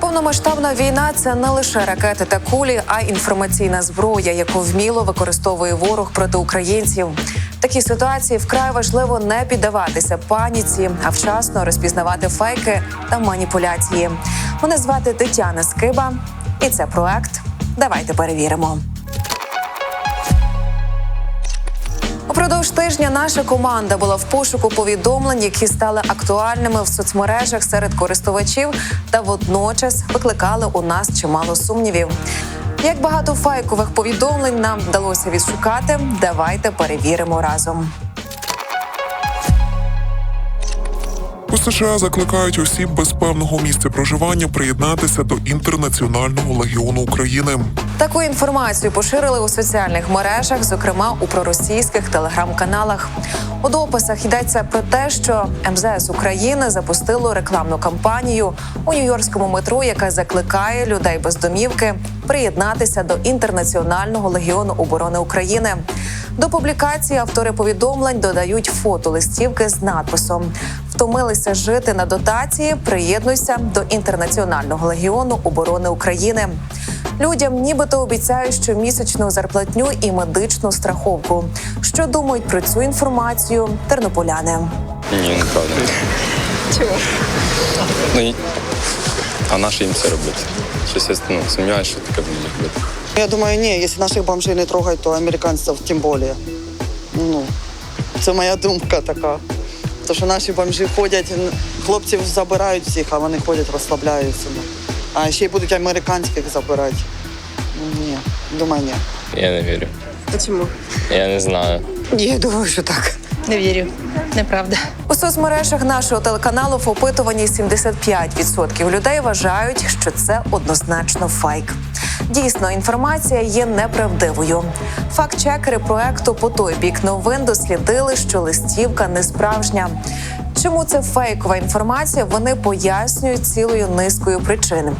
Повномасштабна війна це не лише ракети та кулі, а й інформаційна зброя, яку вміло використовує ворог проти українців. В такій ситуації вкрай важливо не піддаватися паніці, а вчасно розпізнавати фейки та маніпуляції. Мене звати Тетяна Скиба, і це проект. Давайте перевіримо. Упродовж тижня наша команда була в пошуку повідомлень, які стали актуальними в соцмережах серед користувачів, та водночас викликали у нас чимало сумнівів. Як багато фейкових повідомлень нам вдалося відшукати, давайте перевіримо разом. У США закликають осіб без певного місця проживання приєднатися до інтернаціонального легіону України. Таку інформацію поширили у соціальних мережах, зокрема у проросійських телеграм-каналах. У дописах йдеться про те, що МЗС України запустило рекламну кампанію у нью-йоркському метро, яка закликає людей без домівки приєднатися до інтернаціонального легіону оборони України. До публікації автори повідомлень додають фото листівки з надписом Втомилися жити на дотації. Приєднуйся до інтернаціонального легіону оборони України. Людям нібито обіцяють щомісячну зарплатню і медичну страховку. Що думають про цю інформацію тернополяни? Ні, неправда. Чого? Ну, і- а на що їм це робити? Щось я ну, сумніваюся, що таке будуть робити. Я думаю, ні, якщо наших бомжей не трогать, то американців тим більше. Ну, це моя думка така. Тому що наші бомжі ходять, хлопців забирають всіх, а вони ходять, розслабляються. А ще й будуть американських забирати. Ну, Ні, думаю, ні. Я не вірю. Почему? Я не знаю. Я думаю, що так. Не вірю. Неправда. У соцмережах нашого телеканалу в опитуванні 75% людей вважають, що це однозначно фейк. Дійсно, інформація є неправдивою. Факт-чекери проекту по той бік новин дослідили, що листівка не справжня. Чому це фейкова інформація? Вони пояснюють цілою низкою причин.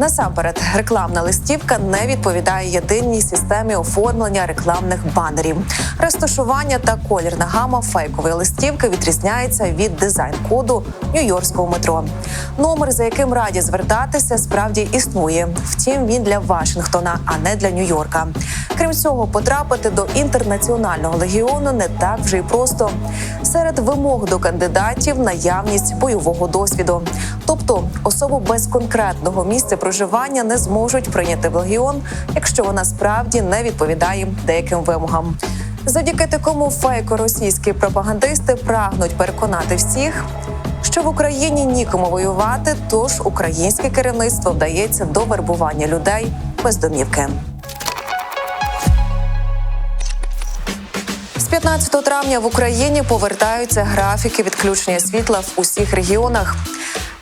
Насамперед, рекламна листівка не відповідає єдиній системі оформлення рекламних банерів. Розташування та колірна гама фейкової листівки відрізняється від дизайн-коду нью-йоркського метро. Номер, за яким раді звертатися, справді існує. Втім, він для Вашингтона, а не для Нью-Йорка. Крім цього, потрапити до інтернаціонального легіону не так вже й просто. Серед вимог до кандидатів наявність бойового досвіду. Тобто особу без конкретного місця проживання не зможуть прийняти в легіон, якщо вона справді не відповідає деяким вимогам. Завдяки такому фейку російські пропагандисти прагнуть переконати всіх, що в Україні нікому воювати, тож українське керівництво вдається до вербування людей без домівки. З 15 травня в Україні повертаються графіки відключення світла в усіх регіонах.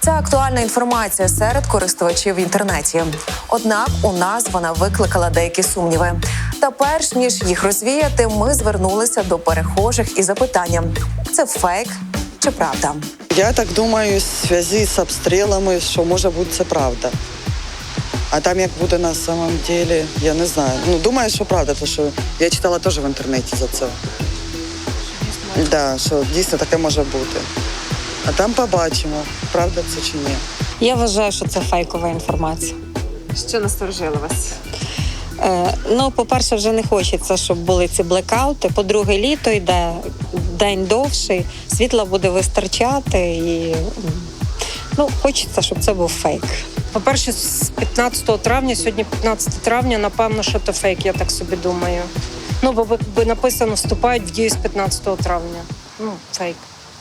Це актуальна інформація серед користувачів в інтернеті. Однак у нас вона викликала деякі сумніви. Та перш ніж їх розвіяти, ми звернулися до перехожих із запитанням: це фейк чи правда? Я так думаю, в зв'язку з обстрілами, що може бути це правда. А там як буде на самом деле, я не знаю. Ну, думаю, що правда, тому що я читала теж в інтернеті за це. Да, що дійсно таке може бути. А там побачимо, правда це чи ні. Я вважаю, що це фейкова інформація. Що насторожило вас? Е, ну, по-перше, вже не хочеться, щоб були ці блекаути. По-друге, літо йде день довший, світла буде вистачати і ну, хочеться, щоб це був фейк. По-перше, з 15 травня, сьогодні 15 травня, напевно, що це фейк, я так собі думаю. Ну, бо написано, вступають в дію з 15 травня. Ну, фейк.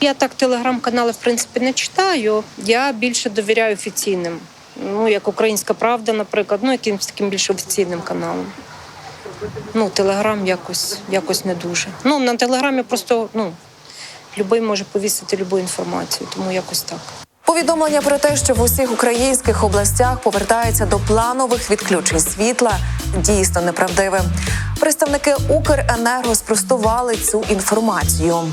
Я так телеграм-канали, в принципі, не читаю. Я більше довіряю офіційним. Ну, як Українська Правда, наприклад, ну, якимось таким більш офіційним каналам. Ну, телеграм якось, якось не дуже. Ну, на телеграмі просто ну, любий може повісити любу інформацію, тому якось так. Повідомлення про те, що в усіх українських областях повертаються до планових відключень світла, дійсно неправдиве. Представники Укренерго спростували цю інформацію.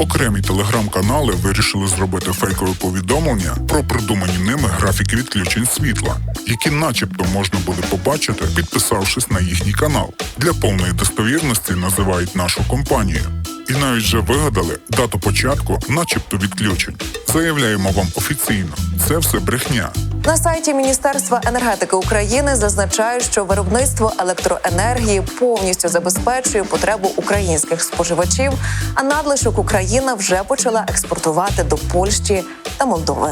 Окремі телеграм-канали вирішили зробити фейкове повідомлення про придумані ними графіки відключень світла, які, начебто, можна буде побачити, підписавшись на їхній канал. Для повної достовірності називають нашу компанію. І навіть вже вигадали дату початку, начебто відключень. Заявляємо вам офіційно, це все брехня. На сайті Міністерства енергетики України зазначають, що виробництво електроенергії повністю забезпечує потребу українських споживачів, а надлишок Україна вже почала експортувати до Польщі та Молдови.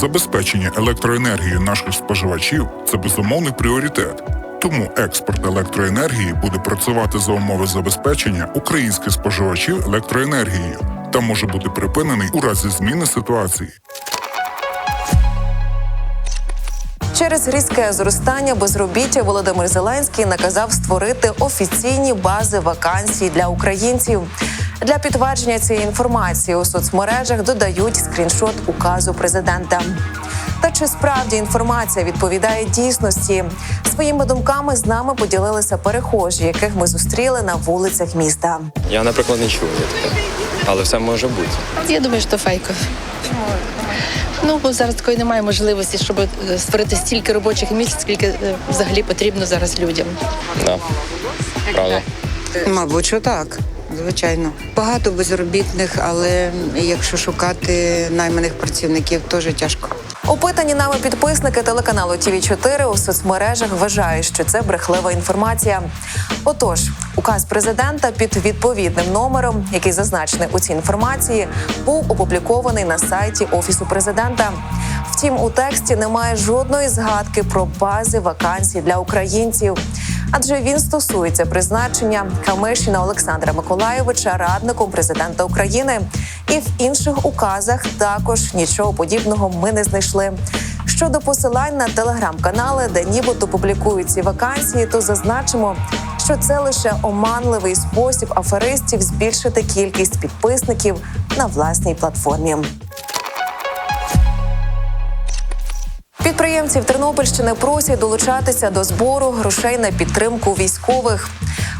Забезпечення електроенергії наших споживачів це безумовний пріоритет. Тому експорт електроенергії буде працювати за умови забезпечення українських споживачів електроенергією та може бути припинений у разі зміни ситуації. Через різке зростання безробіття Володимир Зеленський наказав створити офіційні бази вакансій для українців. Для підтвердження цієї інформації у соцмережах додають скріншот указу президента. Та чи справді інформація відповідає дійсності? Своїми думками з нами поділилися перехожі, яких ми зустріли на вулицях міста. Я, наприклад, не чув таке. Але все може бути. Я думаю, що фейкові. Ну, бо зараз такої немає можливості, щоб е, створити стільки робочих місць, скільки е, взагалі потрібно зараз людям. Да. Правда. Мабуть, що так. Звичайно, багато безробітних, але якщо шукати найманих працівників, теж тяжко. Опитані нами підписники телеканалу ТІВІ 4 у соцмережах вважають, що це брехлива інформація. Отож, указ президента під відповідним номером, який зазначений у цій інформації, був опублікований на сайті офісу президента. Втім, у тексті немає жодної згадки про бази вакансій для українців. Адже він стосується призначення Камишіна Олександра Миколайовича радником президента України, і в інших указах також нічого подібного ми не знайшли. Щодо посилань на телеграм-канали, де нібито публікують ці вакансії, то зазначимо, що це лише оманливий спосіб аферистів збільшити кількість підписників на власній платформі. Підприємців Тернопільщини просять долучатися до збору грошей на підтримку військових.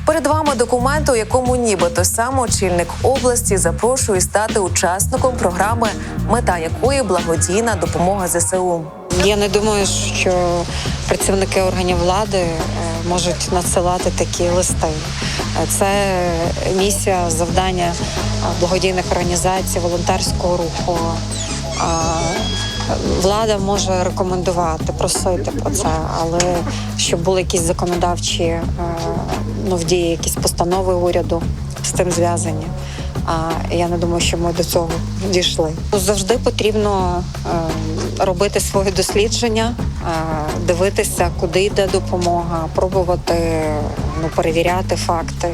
Перед вами документ, у якому нібито сам очільник області запрошує стати учасником програми, мета якої благодійна допомога ЗСУ. Я не думаю, що працівники органів влади е, можуть надсилати такі листи. Це місія, завдання е, благодійних організацій, волонтерського руху. Влада може рекомендувати, просити про це, але щоб були якісь законодавчі е, ну, в дії, якісь постанови уряду з цим зв'язані. А я не думаю, що ми до цього дійшли. Завжди потрібно е, робити своє дослідження, е, дивитися, куди йде допомога, пробувати ну, перевіряти факти,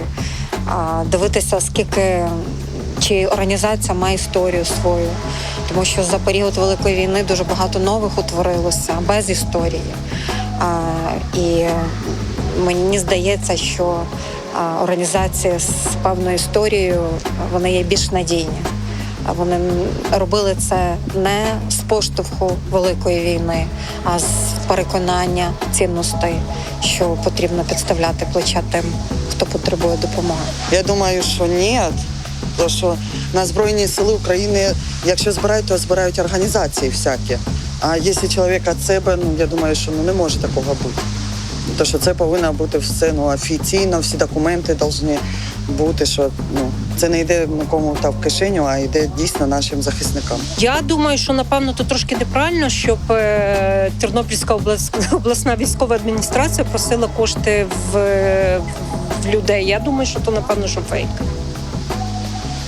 дивитися, скільки чи організація має історію свою, тому що за період великої війни дуже багато нових утворилося без історії. І мені здається, що організації з певною історією вони є більш надійні. Вони робили це не з поштовху великої війни, а з переконання цінностей, що потрібно підставляти плеча тим, хто потребує допомоги. Я думаю, що ні. Тому що на Збройні Сили України, якщо збирають, то збирають організації всякі. А якщо чоловік від себе, ну я думаю, що ну, не може такого бути. Тому що це повинно бути все ну, офіційно, всі документи повинні бути, що ну, це не йде нікому та в кишеню, а йде дійсно нашим захисникам. Я думаю, що напевно то трошки неправильно, щоб е, Тернопільська облас- обласна військова адміністрація просила кошти в, в людей. Я думаю, що то напевно, що фейк.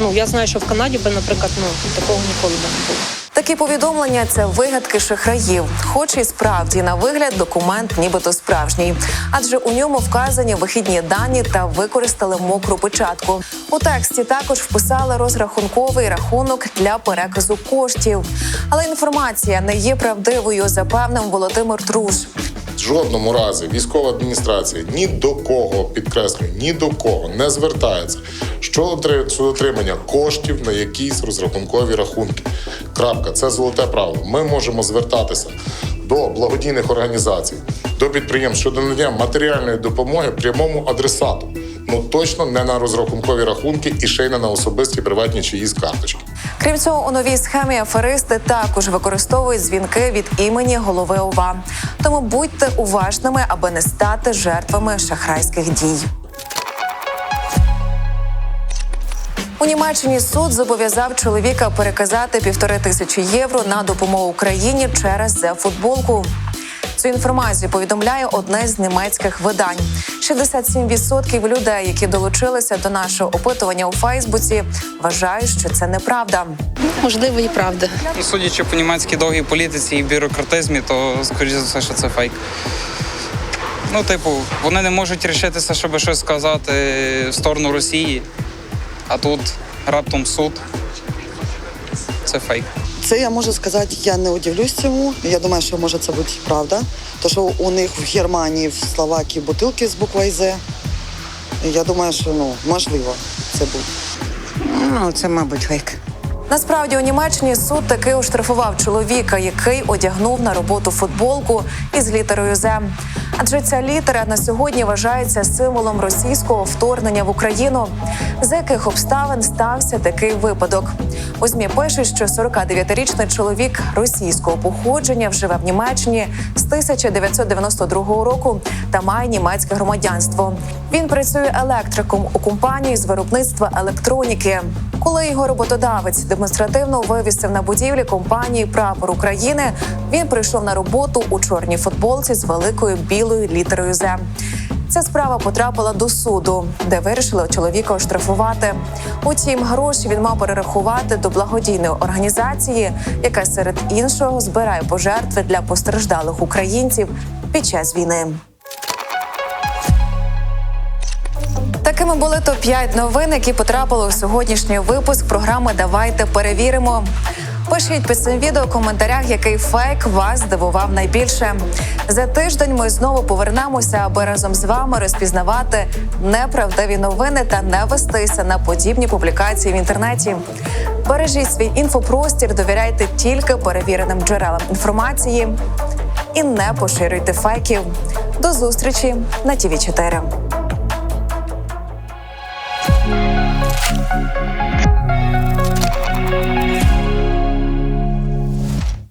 Ну я знаю, що в Канаді би, наприклад, ну такого ніколи не було. Такі повідомлення це вигадки шахраїв, хоч і справді на вигляд документ нібито справжній, адже у ньому вказані вихідні дані та використали мокру печатку. У тексті також вписали розрахунковий рахунок для переказу коштів. Але інформація не є правдивою, запевнив Володимир Труш. Жодному разі військова адміністрація ні до кого підкреслюю, ні до кого не звертається щодо отримання коштів на якісь розрахункові рахунки. Крапка, це золоте правило. Ми можемо звертатися до благодійних організацій, до підприємств щодо надання матеріальної допомоги прямому адресату. Ну точно не на розрахункові рахунки і ще й не на особисті приватні чиїсь карточки. Крім цього, у новій схемі аферисти також використовують дзвінки від імені голови ОВА. Тому будьте уважними, аби не стати жертвами шахрайських дій. У Німеччині суд зобов'язав чоловіка переказати півтори тисячі євро на допомогу Україні через футболку. Цю інформацію повідомляє одне з німецьких видань. 67% людей, які долучилися до нашого опитування у Фейсбуці, вважають, що це неправда. Можливо, і правда. Ну, Судячи по німецькій довгій політиці і бюрократизмі, то скоріш за все, що це фейк. Ну, типу, вони не можуть рішитися, щоб щось сказати в сторону Росії, а тут раптом суд. Це фейк. Це я можу сказати, я не удивлюсь цьому. Я думаю, що може це бути правда. То що у них в Германії, в Словакії бутилки з буквою З. Я думаю, що ну можливо це буде. Ну, це, мабуть, фейк. Насправді у Німеччині суд таки оштрафував чоловіка, який одягнув на роботу футболку із літерою З. Адже ця літера на сьогодні вважається символом російського вторгнення в Україну. З яких обставин стався такий випадок? У змі пишуть, що 49-річний чоловік російського походження вживе в Німеччині з 1992 року та має німецьке громадянство. Він працює електриком у компанії з виробництва електроніки. Коли його роботодавець демонстративно вивісив на будівлі компанії Прапор України, він прийшов на роботу у чорній футболці з великою білою літерою З. Ця справа потрапила до суду, де вирішили чоловіка оштрафувати. Утім, гроші він мав перерахувати до благодійної організації, яка серед іншого збирає пожертви для постраждалих українців під час війни. Такими були топ 5 новин, які потрапили у сьогоднішній випуск програми Давайте перевіримо. Пишіть під цим відео в коментарях, який фейк вас здивував найбільше. За тиждень ми знову повернемося, аби разом з вами розпізнавати неправдиві новини та не вестися на подібні публікації в інтернеті. Бережіть свій інфопростір, довіряйте тільки перевіреним джерелам інформації і не поширюйте фейків. До зустрічі на ТІВІ 4